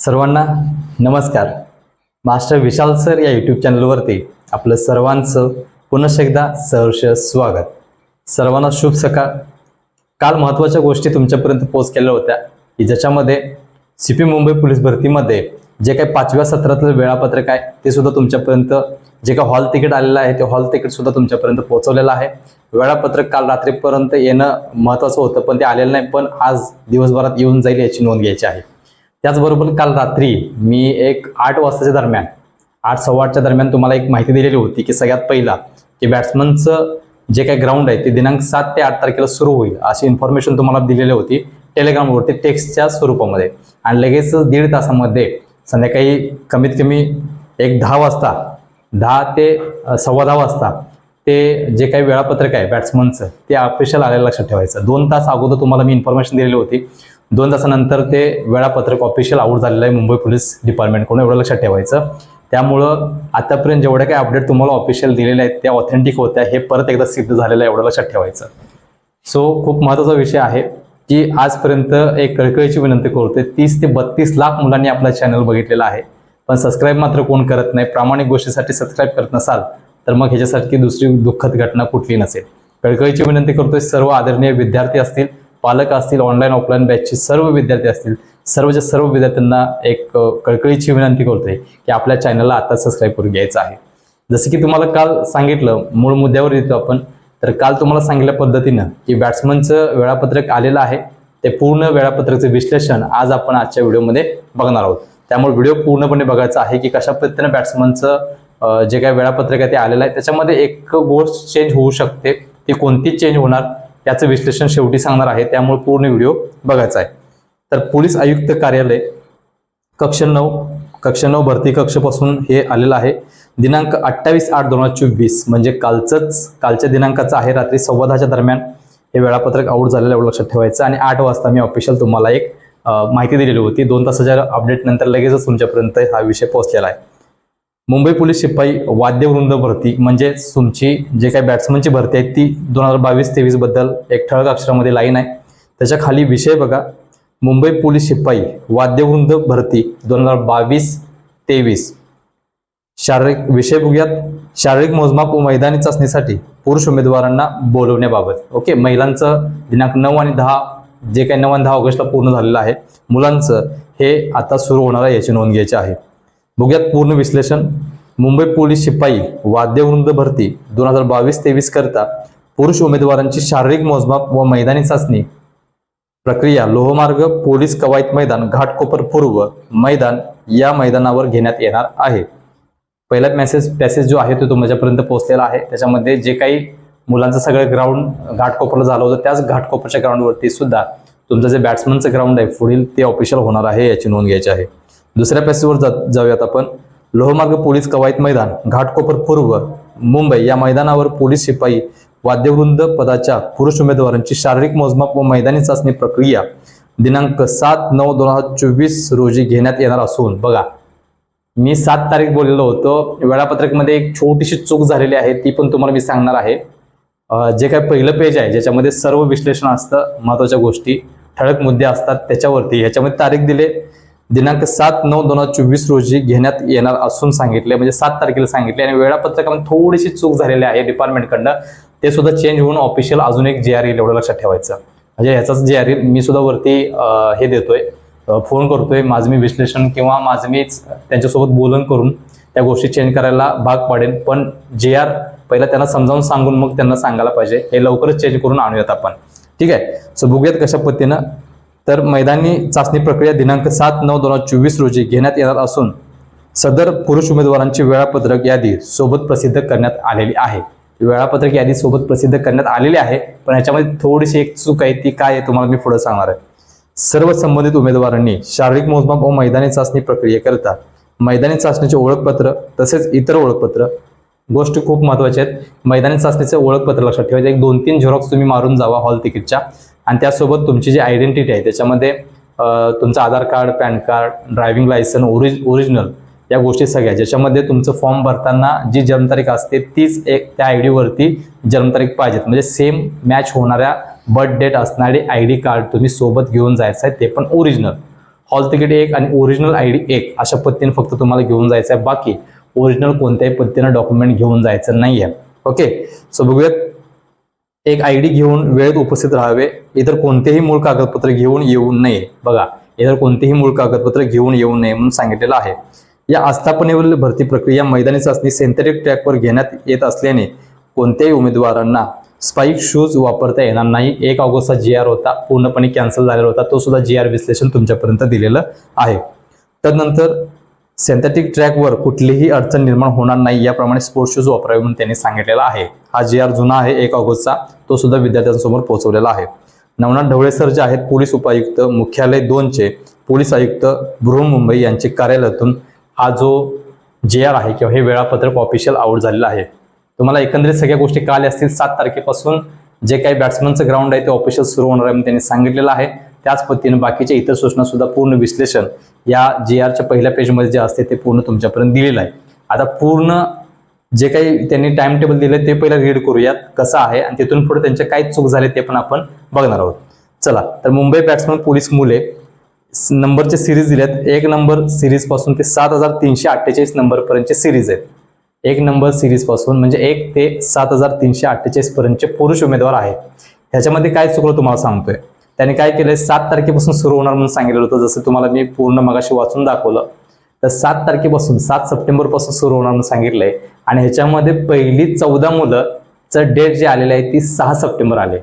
सर्वांना नमस्कार. Master Vishal sir या यूट्यूब चॅनलवरती आपलं सर्वांचं पुनश एकदा सहर्ष स्वागत. सर्वांना शुभ सकाळ. काल महत्त्वाच्या गोष्टी तुमच्यापर्यंत पोच केल्या होत्या की ज्याच्यामध्ये सी पी मुंबई पोलीस भरतीमध्ये जे काही पाचव्या सत्रातलं वेळापत्रक आहे ते सुद्धा तुमच्यापर्यंत जे काही हॉल तिकीट आलेलं आहे ते हॉल तिकीट सुद्धा तुमच्यापर्यंत पोहोचवलेलं आहे. वेळापत्रक काल रात्रीपर्यंत येणं महत्त्वाचं होतं पण ते आलेलं नाही पण आज दिवसभरात येऊन जाईल याची नोंद घ्यायची आहे. त्याचबरोबर काल रात्री मी एक आठ वाजताच्या दरम्यान आठ सव्वा आठच्या दरम्यान तुम्हाला एक माहिती दिलेली होती की सगळ्यात पहिला की बॅट्समनचं जे काही ग्राउंड आहे ते दिनांक सात ते आठ तारखेला सुरू होईल अशी इन्फॉर्मेशन तुम्हाला दिलेली होती टेलिग्रामवरती टेक्स्टच्या स्वरूपामध्ये. आणि लगेचच दीड तासामध्ये संध्याकाळी कमीत कमी एक दहा वाजता दहा ते सव्वा दहा वाजता ते जे काही वेळापत्रक आहे बॅट्समनचं ते ऑफिशियल आलेलं लक्षात ठेवायचं. दोन तास अगोदर तुम्हाला मी इन्फॉर्मेशन दिलेली होती. दोन तासानंतर ते वेळापत्रक ऑफिशियल आऊट झालेलं आहे मुंबई पोलीस डिपार्टमेंटकडून एवढं लक्षात ठेवायचं. त्यामुळं आतापर्यंत जेवढ्या काही अपडेट तुम्हाला ऑफिशियल दिलेल्या आहेत त्या ऑथेंटिक होत्या हे परत एकदा सिद्ध झालेलं आहे एवढं लक्षात ठेवायचं. सो खूप महत्त्वाचा विषय आहे की आजपर्यंत एक कळकळीची विनंती करतोय तीस ते बत्तीस लाख मुलांनी आपला चॅनल बघितलेला आहे. पण सबस्क्राईब मात्र कोण करत नाही प्रामाणिक गोष्टीसाठी सबस्क्राईब करत नसाल तर मग ह्याच्यासाठी दुसरी दुःखद घटना कुठली नसेल. कळकळीची विनंती करतोय सर्व आदरणीय विद्यार्थी असतील पालक असतील ऑनलाईन ऑफलाईन बॅचचे सर्व विद्यार्थी असतील सर्वच्या सर्व विद्यार्थ्यांना एक कळकळीची विनंती करतोय की आपल्या चॅनलला आता सबस्क्राईब करून घ्यायचं आहे. जसं की तुम्हाला काल सांगितलं मूळ मुद्द्यावर येतो आपण तर काल तुम्हाला सांगितल्या पद्धतीनं की बॅट्समनचं वेळापत्रक आलेलं आहे ते पूर्ण वेळापत्रकचं विश्लेषण आज आपण आजच्या व्हिडिओमध्ये बघणार आहोत. त्यामुळे व्हिडिओ पूर्णपणे बघायचा आहे की कशा पद्धतीनं बॅट्समनचं जे काही वेळापत्रक आहे ते आलेलं आहे त्याच्यामध्ये एक गोष्ट चेंज होऊ शकते ती कोणती चेंज होणार याचं विश्लेषण शेवटी सांगणार आहे. त्यामुळे पूर्ण व्हिडिओ बघायचा आहे. तर पोलीस आयुक्त कार्यालय कक्ष नऊ कक्ष नऊ भरती कक्षपासून हे आलेलं आहे. दिनांक अठ्ठावीस आठ दोन हजार चोवीस म्हणजे कालचंच कालच्या दिनांकाचं आहे. रात्री सव्वा दहाच्या दरम्यान हे वेळापत्रक आऊट झालेलं एवढं लक्षात ठेवायचं. आणि आठ वाजता मी ऑफिशियल तुम्हाला एक माहिती दिलेली होती. दोन तासाच्या अपडेट नंतर लगेचच तुमच्यापर्यंत हा विषय पोहोचलेला आहे. मुंबई पोलीस शिपाई वाद्यवृंद भरती म्हणजेच तुमची जे काही बॅट्समनची भरती आहे ती दोन हजार बावीस तेवीसबद्दल एक ठळक अक्षरामध्ये लाईन आहे. त्याच्याखाली विषय बघा. मुंबई पोलीस शिपाई वाद्यवृंद भरती दोन हजार बावीस तेवीस. शारीरिक विषय बघूयात. शारीरिक मोजमाप व मैदानी चाचणीसाठी पुरुष उमेदवारांना बोलवण्याबाबत. ओके महिलांचं दिनांक नऊ आणि दहा जे काही नऊ आणि दहा ऑगस्टला पूर्ण झालेलं आहे. मुलांचं हे आता सुरू होणार आहे याची नोंद घ्यायची आहे. बघूयात पूर्ण विश्लेषण. मुंबई पोलीस शिपाई वाद्यवृंद भरती दोन हजार बावीस तेवीस करता पुरुष उमेदवारांची शारीरिक मोजमाप व मैदानी चाचणी. प्रक्रिया लोहमार्ग पोलीस कवायत मैदान घाटकोपर पूर्व मैदान या मैदानावर घेण्यात येणार आहे. पहिला मेसेज पॅसेज जो आहे तो तुमच्यापर्यंत पोहोचलेला आहे. त्याच्यामध्ये जे काही मुलांचं सगळं ग्राउंड घाटकोपरला झालं होतं त्याच घाटकोपरच्या ग्राउंडवरती सुद्धा तुमचं जे बॅट्समनचं ग्राउंड आहे पुढील ते ऑफिशियल होणार आहे याची नोंद घ्यायची आहे. दुसऱ्या पॅसेजवर जा जाऊयात आपण. लोहमार्ग पोलीस कवायत मैदान घाटकोपर पूर्व मुंबई या मैदानावर पोलीस शिपाई वाद्यवृंद पदाच्या पुरुष उमेदवारांची शारीरिक मोजमाप व मैदानी चाचणी प्रक्रिया दिनांक सात नऊ दोन हजार चोवीस रोजी घेण्यात येणार असून बघा मी सात तारीख बोललेलो होतो. वेळापत्रकमध्ये एक छोटीशी चूक झालेली आहे ती पण तुम्हाला मी सांगणार आहे. जे काय पहिलं पेज आहे ज्याच्यामध्ये सर्व विश्लेषण असतं महत्त्वाच्या गोष्टी ठळक मुद्दे असतात त्याच्यावरती ह्याच्यामध्ये तारीख दिले. दिनांक सात नऊ दोन हजार चोवीस रोजी घेण्यात येणार असून सांगितले म्हणजे सात तारखेला सांगितले. आणि वेळापत्रकामध्ये थोडीशी चूक झालेली आहे डिपार्टमेंटकडनं ते सुद्धा चेंज होऊन ऑफिशियल अजून एक जे आर एल एवढं लक्षात ठेवायचं. म्हणजे ह्याचाच जे आर एल मी सुद्धा वरती हे देतोय. फोन करतोय. माझं मी विश्लेषण किंवा माझं मीच त्यांच्यासोबत बोलून करून त्या गोष्टी चेंज करायला भाग पाडेन. पण जे आर पहिला त्यांना समजावून सांगून मग त्यांना सांगायला पाहिजे. हे लवकरच चेंज करून आणूयात आपण. ठीक आहे? सो बघूयात कशा पद्धतीनं तर मैदानी चाचणी प्रक्रिया दिनांक सात नऊ दोन हजार चोवीस रोजी घेण्यात येणार असून सदर पुरुष उमेदवारांची वेळापत्रक यादी सोबत प्रसिद्ध करण्यात आलेली आहे. वेळापत्रक यादी सोबत प्रसिद्ध करण्यात आलेली आहे पण याच्यामध्ये थोडीशी एक चूक आहे ती काय आहे तुम्हाला मी पुढे सांगणार आहे. सर्व संबंधित उमेदवारांनी शारीरिक मोजमाप व मैदानी चाचणी प्रक्रियेकरिता मैदानी चाचणीचे ओळखपत्र तसेच इतर ओळखपत्र गोष्टी खूप महत्त्वाच्या आहेत. मैदानी चाचणीचं ओळखपत्र लक्षात ठेवायचं एक दोन तीन झेरॉक्स तुम्ही मारून जावा हॉल तिकीटच्या. आणि त्यासोबत तुमची जी आयडेंटिटी आहे त्याच्यामध्ये तुमचं Aadhaar card PAN card driving licence ओरिज original या गोष्टी सगळ्या. ज्याच्यामध्ये तुमचं फॉर्म भरताना जी जन्मतारीख असते तीच एक त्या आय डीवरती जन्मतारीख पाहिजेत. म्हणजे सेम मॅच होणाऱ्या बर्थ डेट असणारे आय डी कार्ड तुम्ही सोबत घेऊन जायचं आहे ते पण ओरिजिनल हॉल तिकीट एक आणि ओरिजिनल आय डी एक अशा पद्धतीने फक्त तुम्हाला घेऊन जायचं आहे. बाकी ओरिजिनल कोणत्याही पद्धतीनं डॉक्युमेंट घेऊन जायचं नाही आहे ओके सो बघूयात. एक आय डी घेऊन वेळेत उपस्थित राहावे. इतर कोणतेही मूळ कागदपत्र घेऊन येऊ नये. बघा इतर कोणतेही मूळ कागदपत्र घेऊन येऊ नये म्हणून सांगितलेलं आहे. या आस्थापनेवरील भरती प्रक्रिया मैदानी चाचणी सेंथेटिक ट्रॅकवर घेण्यात येत असल्याने कोणत्याही उमेदवारांना स्पाईक शूज वापरता येणार नाही. एक ऑगस्टचा जी आर होता. पूर्णपणे कॅन्सल झालेला होता. तो सुद्धा जी आर विश्लेषण तुमच्यापर्यंत दिलेलं आहे. त्यानंतर सिंथेटिक ट्रॅकवर कुठलीही अडचण निर्माण होणार नाही याप्रमाणे स्पोर्ट्स शूज वापरावे म्हणून त्यांनी सांगितलेला आहे. हा जी आर जुना आहे एक ऑगस्टचा. तो सुद्धा विद्यार्थ्यांसमोर पोहोचवलेला आहे. नवनाथ ढवळे सर जे आहेत पोलीस उपायुक्त मुख्यालय दोनचे पोलीस आयुक्त बृहमुंबई यांचे कार्यालयातून हा जो जे आर आहे किंवा हे वेळापत्रक ऑफिशियल आउट झालेलं आहे. तुम्हाला एकंदरीत सगळ्या गोष्टी कळाल्या असतील सात तारखेपासून जे काही बॅट्समनचं ग्राउंड आहे ते ऑफिशियल सुरू होणार आहे म्हणून त्यांनी सांगितलेलं आहे. त्याच पद्धतीने बाकीच्या इतर सूचना सुद्धा पूर्ण विश्लेषण या जे आरच्या पहिल्या पेजमध्ये जे असते ते पूर्ण तुमच्यापर्यंत दिलेलं आहे. आता पूर्ण जे काही त्यांनी टाइम टेबल दिलं ते पहिला रीड करूयात कसं आहे आणि तिथून पुढे त्यांचे काय चूक झाले ते पण आपण बघणार आहोत. चला तर मुंबई बॅट्समन पोलीस मुले नंबरचे सिरीज दिलेत. एक नंबर सिरीजपासून ते सात हजार तीनशे अठ्ठेचाळीस नंबर पर्यंतचे सिरीज आहेत. एक नंबर सिरीजपासून म्हणजे एक ते सात हजार तीनशे अठ्ठेचाळीस पर्यंतचे पुरुष उमेदवार आहेत. ह्याच्यामध्ये काय चुकलं तुम्हाला सांगतोय? त्याने काय केलंय? सात तारखेपासून सुरू होणार म्हणून सांगितलेलं होतं. जसं तुम्हाला मी पूर्ण मगाशी वाचून दाखवलं तर सात तारखेपासून सात सप्टेंबरपासून सुरू होणार म्हणून सांगितलंय. आणि ह्याच्यामध्ये पहिली चौदा मुलंचं डेट जे आलेलं आहे ती सहा सप्टेंबर आले.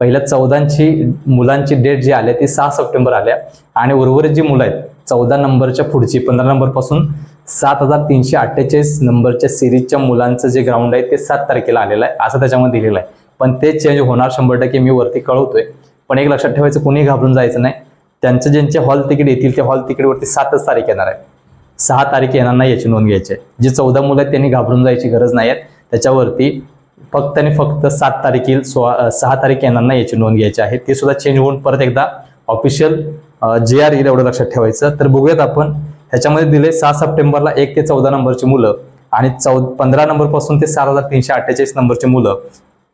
पहिल्या चौदांची मुलांची डेट जी आल्या ती सहा सप्टेंबर आल्या. आणि उर्वरित जी मुलं आहेत चौदा नंबरच्या पुढची पंधरा नंबरपासून सात हजार तीनशे अठ्ठेचाळीस नंबरच्या सिरीजच्या मुलांचं जे ग्राउंड आहे ते सात तारखेला आलेलं आहे असं त्याच्यामध्ये दिलेलं आहे. पण ते चेंज होणार शंभर टक्के मी वरती कळवतोय. पण एक लक्षात ठेवायचं कोणी घाबरून जायचं नाही. त्यांचं ज्यांचे हॉल तिकीट येतील त्या हॉल तिकीटवरती सातच तारीख येणार आहे सहा तारीख येणार नाही याची नोंद घ्यायची आहे. जी चौदा मुलं आहेत त्यांनी घाबरून जायची गरज नाही आहे. त्याच्यावरती फक्त आणि फक्त सात तारीख सोळा सहा तारीख येणार नाही याची नोंद घ्यायची आहे. ते सुद्धा चेंज होऊन परत एकदा ऑफिशियल जे आर येईल एवढं लक्षात ठेवायचं. तर बघूयात आपण ह्याच्यामध्ये दिले सहा सप्टेंबरला एक ते चौदा नंबरची मुलं आणि चौ पंधरा नंबरपासून ते सात हजार तीनशे अठ्ठेचाळीस नंबरची मुलं.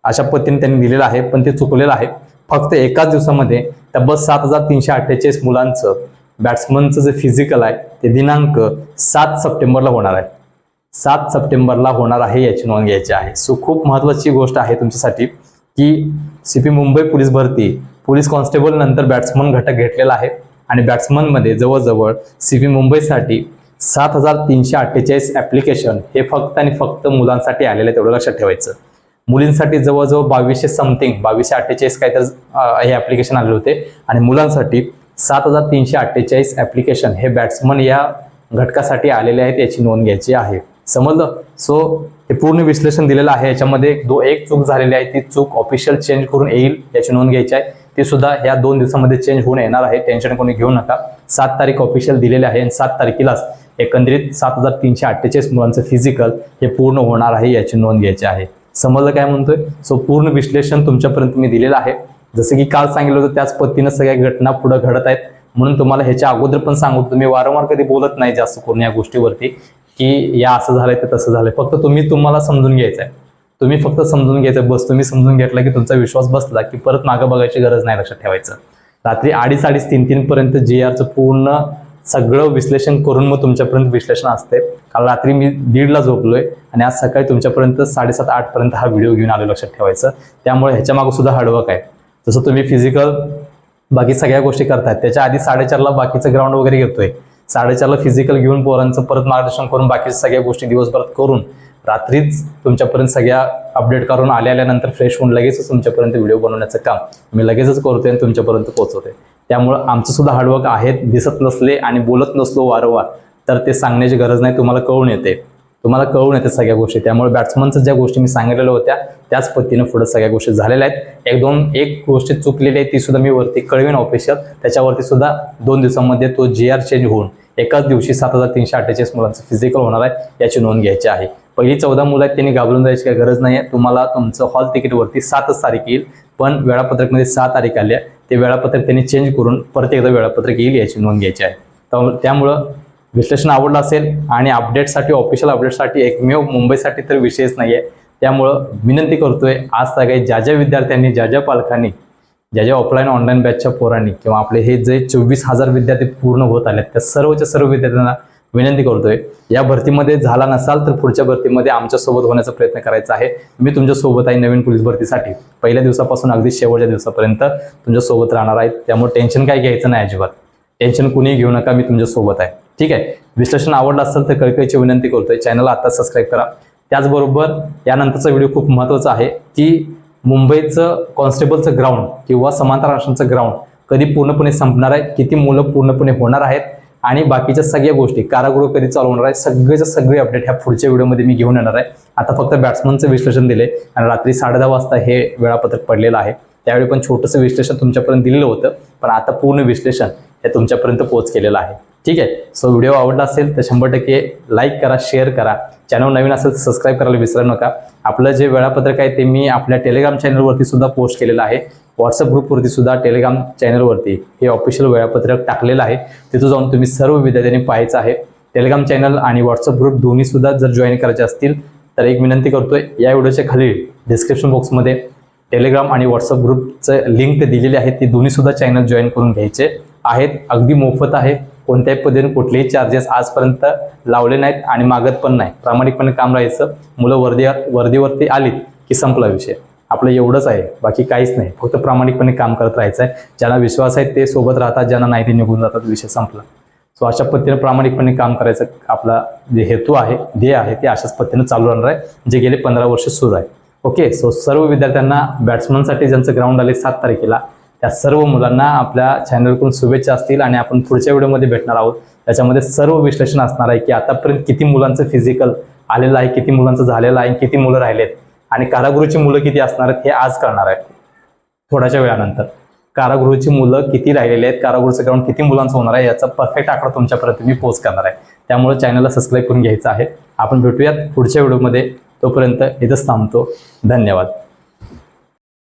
अशा पद्धतीने त्यांनी दिलेलं आहे पण ते चुकलेलं आहे. फक्त एकाच दिवसामध्ये तब्बल सात हजार तीनशे अठ्ठेचाळीस मुलांचं बॅट्समनचं जे फिजिकल आहे ते दिनांक सात सप्टेंबरला होणार आहे. सात सप्टेंबरला होणार आहे याची नोंद घ्यायची आहे. सो खूप महत्त्वाची गोष्ट आहे तुमच्यासाठी की सी पी मुंबई पोलीस भरती पोलीस कॉन्स्टेबल नंतर बॅट्समन घटक घेतलेला आहे आणि बॅट्समनमध्ये जवळजवळ सी पी मुंबईसाठी सात हजार तीनशे अठ्ठेचाळीस ॲप्लिकेशन हे फक्त आणि फक्त मुलांसाठी आलेलं आहे तेवढं लक्षात ठेवायचं. मुलींसाठी जवळजवळ बावीसशे समथिंग बावीसशे अठ्ठेचाळीस काहीतरी तर हे ॲप्लिकेशन आले होते. आणि मुलांसाठी सात हजार तीनशे अठ्ठेचाळीस ॲप्लिकेशन हे बॅट्समन या घटकासाठी आलेले आहेत याची नोंद घ्यायची आहे. समजलं? सो हे पूर्ण विश्लेषण दिलेलं आहे. याच्यामध्ये दो एक चूक झालेली आहे. ती चूक ऑफिशियल चेंज करून येईल याची नोंद घ्यायची आहे. ती सुद्धा या दोन दिवसामध्ये चेंज होऊन येणार आहे. टेन्शन कोणी घेऊ नका. सात तारीख ऑफिशियल दिलेली आहे आणि सात तारखेलाच एकंदरीत सात हजार तीनशे अठ्ठेचाळीस मुलांचं फिजिकल हे पूर्ण होणार आहे याची नोंद घ्यायची आहे. समजलं काय म्हणतोय? सो पूर्ण विश्लेषण तुमच्यापर्यंत मी दिलेलं आहे. जसं की काल सांगितलं होतं त्याच पद्धतीनं सगळ्या घटना पुढे घडत आहेत. म्हणून तुम्हाला ह्याच्या अगोदर पण सांगू तुम्ही वारंवार कधी बोलत नाही जास्त करून या गोष्टीवरती की या असं झालंय ते तसं झालंय. फक्त तुम्ही तुम्हाला समजून घ्यायचं आहे तुम्ही फक्त समजून घ्यायचं बस तुम्ही समजून घेतला की तुमचा विश्वास बसला की परत मागं बघायची गरज नाही लक्षात ठेवायचं. रात्री अडीच अडीच तीन तीन पर्यंत जे आरचं पूर्ण सगळं विश्लेषण करून मग तुमच्यापर्यंत विश्लेषण असते. काल रात्री मी दीडला झोपलोय आणि आज सकाळी तुमच्यापर्यंत साडेसात आठ पर्यंत हा व्हिडिओ घेऊन आलो लक्षात ठेवायचं. त्यामुळे ह्याच्या मागं सुद्धा हार्डवर्क आहे. जसं तुम्ही फिजिकल बाकी सगळ्या गोष्टी करतात त्याच्या आधी साडेचारला बाकीचं ग्राउंड वगैरे घेतोय. साडेचारला फिजिकल घेऊन पोरांचं परत मार्गदर्शन करून बाकीच्या सगळ्या गोष्टी दिवसभरात करून रात्रीच तुमच्यापर्यंत सगळ्या अपडेट करून आल्या आल्यानंतर फ्रेश होऊन लगेचच तुमच्यापर्यंत व्हिडिओ बनवण्याचं काम. मी लगेचच करतोय आणि तुमच्यापर्यंत पोहोचवते त्यामुळं आमचं सुद्धा हार्डवर्क आहेत दिसत नसले आणि बोलत नसलो वारंवार तर ते सांगण्याची गरज नाही तुम्हाला कळून येते. तुम्हाला कळून येते सगळ्या गोष्टी. त्यामुळे बॅट्समनचं ज्या गोष्टी मी सांगितलेल्या होत्या त्याच पद्धतीनं पुढे सगळ्या गोष्टी झालेल्या आहेत. एक दोन एक गोष्ट चुकलेली आहे ती सुद्धा मी वरती कळवेन ऑफिशियल त्याच्यावरती सुद्धा दोन दिवसामध्ये तो जी आर चेंज होऊन एकाच दिवशी सात हजार तीनशे अठ्ठेचाळीस मुलांचं फिजिकल होणार आहे याची नोंद घ्यायची आहे. पहिली चौदा मुलं आहेत त्यांनी घाबरून जायची काही गरज नाही आहे तुम्हाला तुमचं हॉल तिकीटवरती सातच तारीख येईल पण वेळापत्रकमध्ये सहा तारीख आली आहे. ते वेळापत्रक त्यांनी चेंज करून परत एकदा वेळापत्रक येईल याची नोंद घ्यायची आहे. त्यामुळं विश्लेषण आवडलं असेल आणि अपडेटसाठी ऑफिशियल अपडेटसाठी एकमेव मुंबईसाठी तर विषयच नाही आहे त्यामुळं विनंती करतोय आज सगळे ज्या ज्या विद्यार्थ्यांनी ज्या ज्या पालकांनी ज्या ज्या ऑफलाईन ऑनलाईन बॅचच्या पोरांनी किंवा आपले हे जे चोवीस हजार विद्यार्थी पूर्ण होत आले त्या सर्वच्या सर्व विद्यार्थ्यांना विनंती करतोय. या भरतीमध्ये झाला नसाल तर पुढच्या भरतीमध्ये आमच्यासोबत होण्याचा प्रयत्न करायचा आहे. मी तुमच्यासोबत आहे नवीन पोलीस भरतीसाठी. पहिल्या दिवसापासून अगदी शेवटच्या दिवसापर्यंत तुमच्यासोबत राहणार आहे. त्यामुळे टेन्शन काय घ्यायचं नाही अजिबात. टेन्शन कुणी घेऊ नका मी तुमच्यासोबत आहे. ठीक आहे? विश्लेषण आवडलं असेल तर कळकळीची विनंती करतोय. चॅनलला आता सबस्क्राईब करा. त्याचबरोबर यानंतरचा व्हिडिओ खूप महत्त्वाचा आहे की मुंबईचं कॉन्स्टेबलचं ग्राउंड किंवा समांतर राष्ट्रांचं ग्राउंड कधी पूर्णपणे संपणार आहे? किती मुलं पूर्णपणे होणार आहेत? आणि बाकीच्या सगळ्या गोष्टी कारागृह कधी चालू होणार आहे सगळेच्या सगळे अपडेट ह्या पुढच्या व्हिडिओमध्ये मी घेऊन येणार आहे. आता फक्त बॅट्समनचं विश्लेषण दिले आणि रात्री साडे दहा वाजता हे वेळापत्रक पडलेलं आहे. त्यावेळी पण छोटंसं विश्लेषण तुमच्यापर्यंत दिलेलं होतं पण आता पूर्ण विश्लेषण हे तुमच्यापर्यंत पोहोच केलेलं आहे. ठीक आहे? सो व्हिडिओ आवडला असेल तर शंभर टक्के लाईक करा शेअर करा. चॅनल नवीन असेल तर सबस्क्राईब करायला विसरू नका. आपलं जे वेळापत्रक आहे ते मी आपल्या टेलिग्राम चॅनलवरती सुद्धा पोस्ट केलेलं आहे. व्हॉट्सअप ग्रुपवरती सुद्धा टेलिग्राम चॅनलवरती हे ऑफिशियल वेळापत्रक टाकलेलं आहे. तिथं जाऊन तुम्ही सर्व विद्यार्थ्यांनी पाहायचं आहे. टेलिग्राम चॅनल आणि व्हॉट्सअप ग्रुप दोन्हीसुद्धा जर जॉईन करायचे असतील तर एक विनंती करतोय या व्हिडिओच्या खाली डिस्क्रिप्शन बॉक्समध्ये टेलिग्राम आणि व्हॉट्सअप ग्रुपचं लिंक दिलेली आहे. ती दोन्हीसुद्धा चॅनल जॉईन करून घ्यायचे आहेत. अगदी मोफत आहे. कोणत्याही पद्धतीने कुठलेही चार्जेस आजपर्यंत लावले नाहीत आणि मागत पण नाही. प्रामाणिकपणे काम राहायचं. मुलं वर्दी वर्दीवरती आलीत की संपला विषय. आपलं एवढंच आहे. बाकी काहीच नाही. फक्त प्रामाणिकपणे काम करत राहायचं आहे ज्यांना विश्वास आहे ते सोबत राहतात. ज्यांना नाही ते निघून जातात. विषय संपला. सो अशा पद्धतीने प्रामाणिकपणे काम करायचं आपला जे हेतू आहे ध्येय आहे ते अशाच पद्धतीने चालू राहणार आहे जे गेले पंधरा वर्ष सुरू आहे. ओके सो सर्व विद्यार्थ्यांना बॅट्समनसाठी ज्यांचं ग्राउंड आले सात तारखेला या सर्व मुलांना आपल्या चॅनलकडून शुभेच्छा असतील आणि आपण पुढच्या व्हिडिओमध्ये भेटणार आहोत. त्याच्यामध्ये सर्व विश्लेषण असणार आहे की आतापर्यंत किती मुलांचं फिजिकल आलेलं आहे किती मुलांचं झालेलं आहे किती मुलं राहिलेत आणि कारागृहची मुलं किती असणार आहेत हे आज करणार आहे. थोड्याशा वेळानंतर. कारागृहची मुलं किती राहिलेली आहेत कारागृहचं ग्राउंड किती मुलांचं होणार आहे याचा परफेक्ट आकडा तुमच्यापर्यंत मी पोस्ट करणार आहे. त्यामुळे चॅनलला सबस्क्राईब करून घ्यायचं आहे. आपण भेटूयात पुढच्या व्हिडिओमध्ये. तोपर्यंत इथंच थांबतो. धन्यवाद.